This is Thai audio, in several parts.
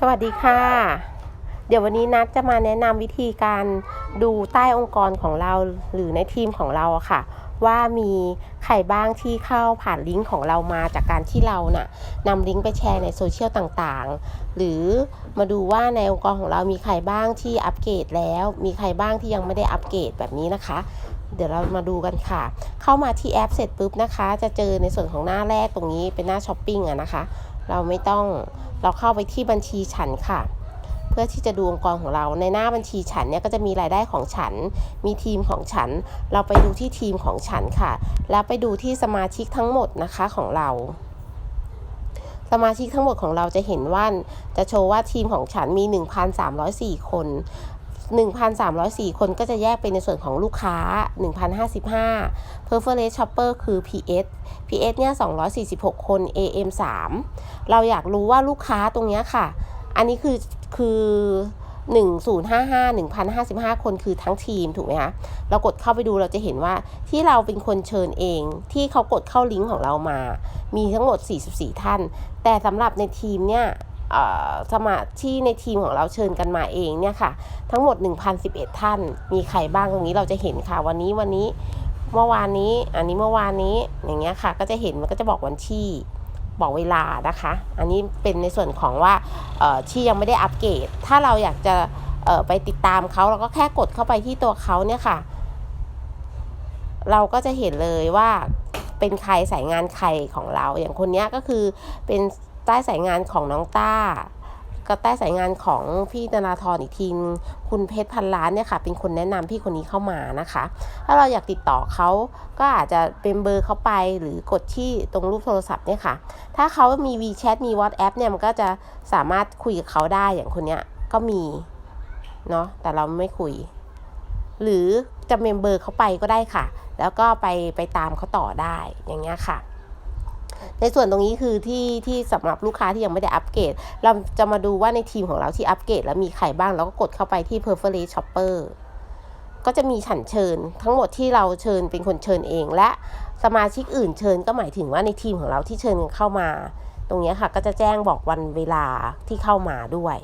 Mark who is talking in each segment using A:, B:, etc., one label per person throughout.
A: สวัสดีค่ะ เดี๋ยววันนี้นัดจะมาแนะนำวิธีการดูใต้องค์กรของเราหรือในทีมของเราค่ะ ว่ามีใครบ้างที่เข้าผ่านลิงก์ของเรามาจากการที่เราน่ะนำลิงก์ไปแชร์ในโซเชียลต่างๆ หรือมาดูว่าในองค์กรของเรามีใครบ้างที่อัปเกรดแล้ว มีใครบ้างที่ยังไม่ได้อัปเกรดแบบนี้นะคะเดี๋ยวเรามาดูกันค่ะ เข้ามาที่แอปเสร็จปุ๊บนะคะ จะเจอในส่วนของหน้าแรกตรงนี้เป็นหน้าช้อปปิ้งอะนะคะ เราไม่ต้องเราเข้าไปที่บัญชีฉันค่ะ เพื่อที่จะดูองค์กรของเราในหน้าบัญชีฉันเนี่ยก็จะมีรายได้ของฉัน มีทีมของฉัน เราไปดูที่ทีมของฉันค่ะ แล้วไปดูที่สมาชิกทั้งหมดนะคะของเราสมาชิกทั้งหมดของเราจะเห็นว่าจะโชว์ว่าทีมของฉันมี 1,304 คน 1,304 คนก็จะแยกเป็นในส่วนของลูกค้า 1,055 Preferred Shopper คือ PS PS เนี่ย 246 คน AM 3 เราอยากรู้ว่าลูกค้าตรงเนี้ยค่ะ อันนี้คือคือ1055 1,055 คนคือทั้งทีมถูกไหมคะเรากดเข้าไปดูเราจะเห็นว่าที่เราเป็นคนเชิญเองที่เขากดเข้าลิงก์ของเรามา มีทั้งหมด 44 ท่าน แต่สำหรับในทีมเนี่ย สมาที่ในทีมของเราเชิญกันมาเองเนี่ยค่ะ ทั้งหมด 1,011 ท่าน มีใครบ้างตรงนี้เราจะเห็นค่ะ วันนี้วันนี้เมื่อวานนี้ อันนี้เมื่อวานนี้อย่างเงี้ยค่ะ ก็จะเห็นมันก็จะบอกวันที่บอกเวลานะคะ อันนี้เป็นในส่วนของว่าที่ยังไม่ได้อัปเกรดถ้าเราอยากจะไปติดตามเขาเราก็แค่กดเข้าไปที่ตัวเขาเนี่ยค่ะ เราก็จะเห็นเลยว่าเป็นใครสายงานใครของเรา อย่างคนนี้ก็คือเป็น ใต้สายงานของน้องต้าก็ใต้สายงานของพี่ธนาธรอีกทีนคุณเพชรพันล้านเนี่ยค่ะ เป็นคนแนะนำพี่คนนี้เข้ามานะคะ ถ้าเราอยากติดต่อเขาก็อาจจะเป็นเบอร์เขาไปหรือกดที่ตรงรูปโทรศัพท์เนี่ยค่ะ ถ้าเขามี WeChat มี WhatsApp เนี่ยมันก็จะสามารถคุยกับเขาได้อย่างคนเนี้ยก็มีเนาะแต่เราไม่คุย หรือจะเมมเบอร์เขาไปก็ได้ค่ะ แล้วก็ไปไปตามเขาต่อได้อย่างเงี้ยค่ะ ในส่วนตรงนี้คือที่ที่สำหรับลูกค้าที่ยังไม่ได้อัปเกรด เราจะมาดูว่าในทีมของเราที่อัปเกรดแล้วมีใครบ้าง แล้วก็กดเข้าไปที่ Preferred Shopper ก็จะมีฉันเชิญ ทั้งหมดที่เราเชิญเป็นคนเชิญเอง และสมาชิกอื่นเชิญก็หมายถึงว่าในทีมของเราที่เชิญเข้ามา ตรงนี้ค่ะก็จะแจ้งบอกวันเวลาที่เข้ามาด้วย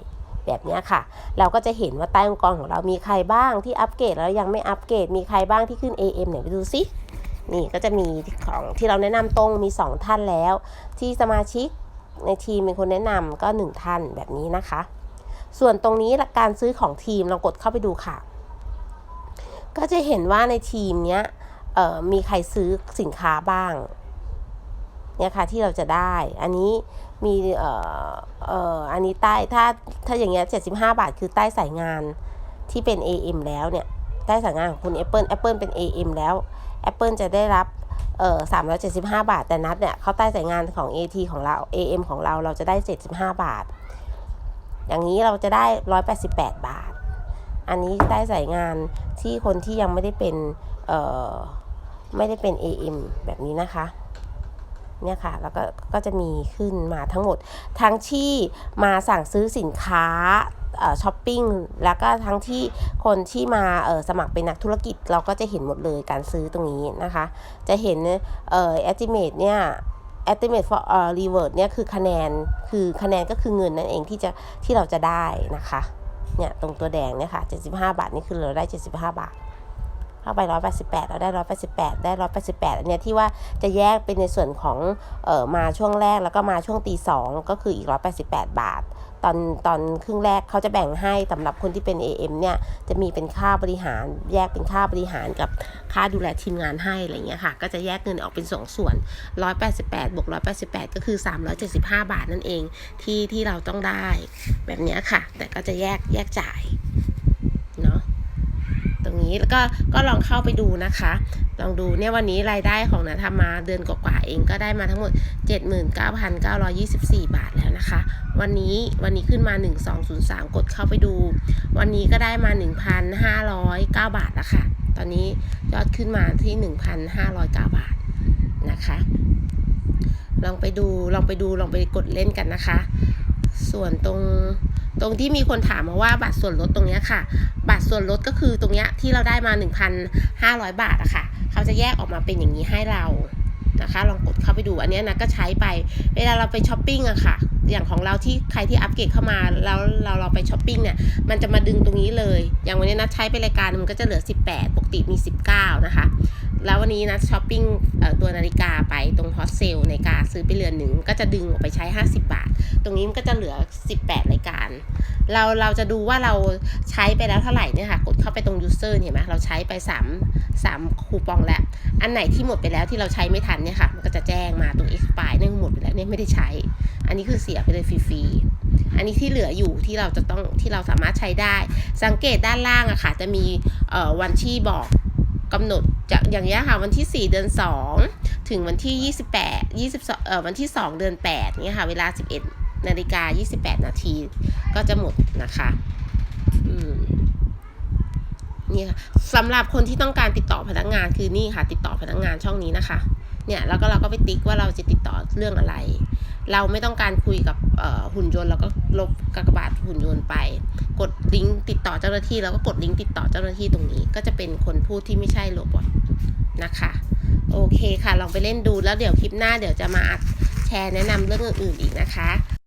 A: แบบนี้ค่ะ เราก็จะเห็นว่าใต้องค์กรของเรามีใครบ้างที่อัปเกรดแล้วยังไม่อัปเกรด มีใครบ้างที่ขึ้น AM ไหนไปดูซิ นี่ก็จะมีของที่เราแนะนำตรงมี 2 ท่านแล้ว ที่สมาชิกในทีมเป็นคนแนะนำก็ 1 ท่านแบบนี้นะคะ ส่วนตรงนี้การซื้อของทีมเรากดเข้าไปดูค่ะ ก็จะเห็นว่าในทีมเนี้ยมีใครซื้อสินค้าบ้างเนี่ยค่ะที่เราจะได้ อันนี้มีเอ่อเอ่ออันนี้ใต้ถ้าถ้าอย่างเงี้ย75 บาทคือใต้สายงานที่เป็น AM แล้วเนี่ย ใต้สายงานของคุณ Apple Apple เป็น AM แล้ว Apple จะได้รับเอ่อ375 บาท แต่นัดเนี่ยเขาใต้สายงานของ AT ของเรา AM ของเราเราจะได้ 75 บาท อย่างนี้เราจะได้ 188 บาท อันนี้ใต้สายงานที่คนที่ยังไม่ได้เป็นเอ่อไม่ได้เป็น AM แบบนี้นะคะเนี่ยค่ะแล้วก็ก็จะมีขึ้นมาทั้งหมด ทั้งที่มาสั่งซื้อสินค้า ช้อปปิ้งแล้วก็ทั้งที่คนที่มาสมัครเป็นนักธุรกิจเราก็จะเห็นหมดเลยการซื้อตรงนี้นะคะ จะเห็นเอ่อ estimate เนี่ย estimate for เอ่อ reward เนี่ยคือคะแนนคือคะแนนก็คือเงินนั่นเองที่จะที่เราจะได้นะคะเนี่ยตรงตัวแดงเนี่ยค่ะ75 บาทนี่คือเราได้ 75 บาทเข้าไป 188 เราได้ 188 ได้ 188 อันเนี้ยที่ว่าจะแยกเป็นในส่วนของเอ่อมาช่วงแรกแล้วก็มาช่วงตีสองก็คืออีก 188 บาท ตอนตอนครึ่งแรกเขาจะแบ่งให้สำหรับคนที่เป็น AM เนี่ยจะมีเป็นค่าบริหารแยกเป็นค่าบริหารกับค่าดูแลทีมงานให้อะไรเงี้ยค่ะ ก็จะแยกเงินออกเป็นสองส่วน 188บวก188 ก็คือ 375 บาทนั่นเองที่ที่เราต้องได้แบบนี้ค่ะ แต่ก็จะแยกแยกจ่ายเนาะตรงนี้แล้วก็ก็ลองเข้าไปดูนะคะ ลองดูเนี่ยวันนี้รายได้ของนะทำมาเดือนกว่าๆเองก็ได้มาทั้งหมด 79,924 บาทแล้วนะคะ วันนี้วันนี้ขึ้นมา 1203 กดเข้าไปดู วันนี้ก็ได้มา 1,509 บาทแล้วค่ะ ตอนนี้ยอดขึ้นมาที่ 1,509 บาทนะคะลองไปดูลองไปดูลองไปกดเล่นกันนะคะ ส่วนตรง ตรงที่มีคนถามมาว่าบัตรส่วนลดตรงนี้ค่ะ บัตรส่วนลดก็คือตรงนี้ที่เราได้มา 1,500 บาทอะค่ะ เขาจะแยกออกมาเป็นอย่างนี้ให้เรานะคะ ลองกดเข้าไปดูอันนี้นะก็ใช้ไป เวลาเราไปช้อปปิ้งอะค่ะ อย่างของเราที่ใครที่อัปเกรดเข้ามาแล้วเราเราไปช้อปปิ้งเนี่ย มันจะมาดึงตรงนี้เลย อย่างวันนี้นัดใช้ไปรายการมันก็จะเหลือ 18 ปกติมี 19 นะคะแล้ววันนี้นัดช้อปปิ้งตัวนาฬิกาไปตรงฮอตเซลนาฬิกาซื้อไปเรือนหนึ่งก็จะดึงออกไปใช้ 50 บาท ตรงนี้มันก็จะเหลือ 18รายกา รเราเราจะดูว่าเราใช้ไปแล้วเท่าไหร่เนี่ยค่ะ กดเข้าไปตรง user เห็นไหมเราใช้ไป 3 3 คูปองแล้ว อันไหนที่หมดไปแล้วที่เราใช้ไม่ทันเนี่ยค่ะ มันก็จะแจ้งมาตรง expire เนี่ยหมดไปแล้วเนี่ยไม่ได้ใช้ อันนี้คือเสียไปเลยฟรีๆ อันนี้ที่เหลืออยู่ที่เราจะต้องที่เราสามารถใช้ได้ สังเกตด้านล่างอะค่ะ จะมีวันที่บอกกำหนดจากอย่างเงี้ค่ะวันที่ 4 เดือน 2 ถึงวันที่ 28 22เอ่อวันที่ 2 เดือน8เนี่ยค่ะเวลา 11 นาฬิกา 28 นาทีก็จะหมดนะคะนี่ค่ะสำหรับคนที่ต้องการติดต่อพนักงานคือนี่ค่ะ ติดต่อพนักงานช่องนี้นะคะ เนี่ยแล้วก็เราก็ไปติ๊กว่าเราจะติดต่อเรื่องอะไร เราไม่ต้องการคุยกับหุ่นยนต์เราก็ลบกากบาทหุ่นยนต์ไป กดลิงก์ติดต่อเจ้าหน้าที่แล้วก็กดลิงก์ติดต่อเจ้าหน้าที่ตรงนี้ ก็จะเป็นคนพูดที่ไม่ใช่โรบอทนะคะโอเคค่ะ ลองไปเล่นดูแล้วเดี๋ยวคลิปหน้าเดี๋ยวจะมาอัดแชร์แนะนำเรื่องอื่นๆอีกนะคะ